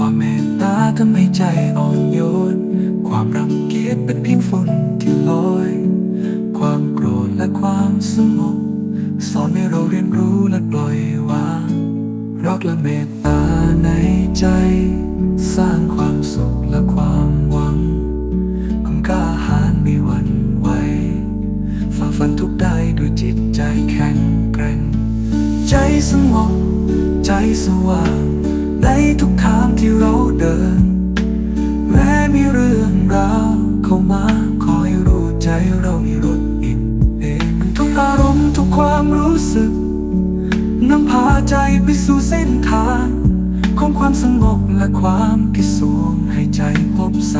ความเมตตาทำให้ใจอ่อนโยน ความรังเกียจเป็นเพียงฝุ่นที่ลอย ความโกรธและความสงบสอนให้เราเรียนรู้และปล่อยวางรักและเมตตาในใจ สร้างความสุขและความหวังความกล้าหาญไม่หวั่นไหวฝ่าฟันทุกได้ด้วยจิตใจแข็งแกร่ง ใจสงบใจสว่างในทุกทาง ใจเรามีรถอิ่มเองทุกอารมณ์ทุกความรู้สึกนำพาใจไปสู่เส้นทางของความสงบและความพิสูจน์ให้ใจพบส